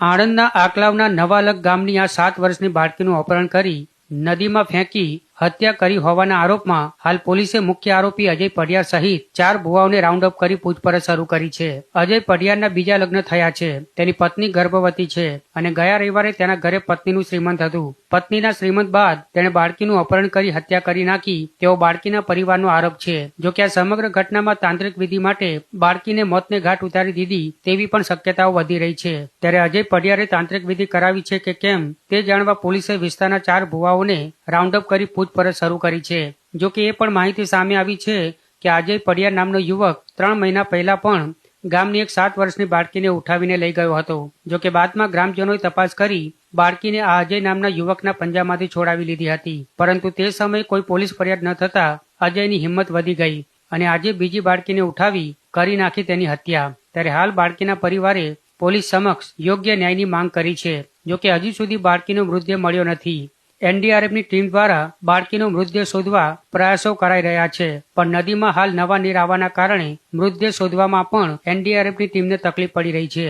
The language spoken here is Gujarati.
આણંદના આકલાવના નવાલક ગામની આ સાત વર્ષની બાળકીનું અપહરણ કરી નદીમાં ફેંકી હત્યા કરી હોવાના આરોપમાં હાલ પોલીસે મુખ્ય આરોપી અજય પડિયાર સહિત ચાર ભુવાઓને રાઉન્ડ અપ કરી પૂછપરછ શરૂ કરી છે. અજય પડિયારના બીજા લગ્ન થયા છે. તેની પત્ની ગર્ભવતી છે અને ગયા રવિવારે તેના ઘરે પત્નીનું શ્રીમંત હતું. પત્નીના શ્રીમંત બાદ તેણે બાળકીનું અપહરણ કરી હત્યા કરી નાખી. તેવો બાળકીના પરિવારનો આરોપ છે. જો કે આ સમગ્ર ઘટનામાં તાંત્રિક વિધિ માટે બાળકીને મોતને ઘાટ ઉતારી દીધી તેવી પણ શક્યતાઓ વધી રહી છે. ત્યારે અજય પડિયારે તાંત્રિક વિધિ કરાવી છે કે કેમ? તે જાણવા પોલીસે વિસ્તારના ચાર ભુવાઓને રાઉન્ડ અપ કરી પૂછપરછ શરૂ કરી છે. જો કે એ પણ માહિતી સામે આવી છે કે આજે પડિયા નામનો યુવક ત્રણ મહિના પહેલા પણ ગામની એક સાત વર્ષની બાળકીને ઉઠાવીને લઈ ગયો હતો. જો કે બાદમાં ગ્રામજનોએ તપાસ કરી બાળકીને આ અજય નામના યુવકના પંજામાંથી છોડાવી લીધી હતી. પરંતુ તે સમયે કોઈ પોલીસ ફરિયાદ ન થતા અજયની હિંમત વધી ગઈ અને આજે બીજી બાળકીને ઉઠાવી કરી નાખી તેની હત્યા. ત્યારે હાલ બાળકીના પરિવારે પોલીસ સમક્ષ યોગ્ય ન્યાયની માંગ કરી છે. જો કે હજી સુધી બાળકીનો મૃતદેહ મળ્યો નથી. એનડીઆરએફની ટીમ દ્વારા બાળકીનો મૃતદેહ શોધવા પ્રયાસો કરાઈ રહ્યા છે. પણ નદીમાં હાલ નવા નીર આવવાના કારણે મૃતદેહ શોધવામાં પણ એનડીઆરએફની ટીમને તકલીફ પડી રહી છે.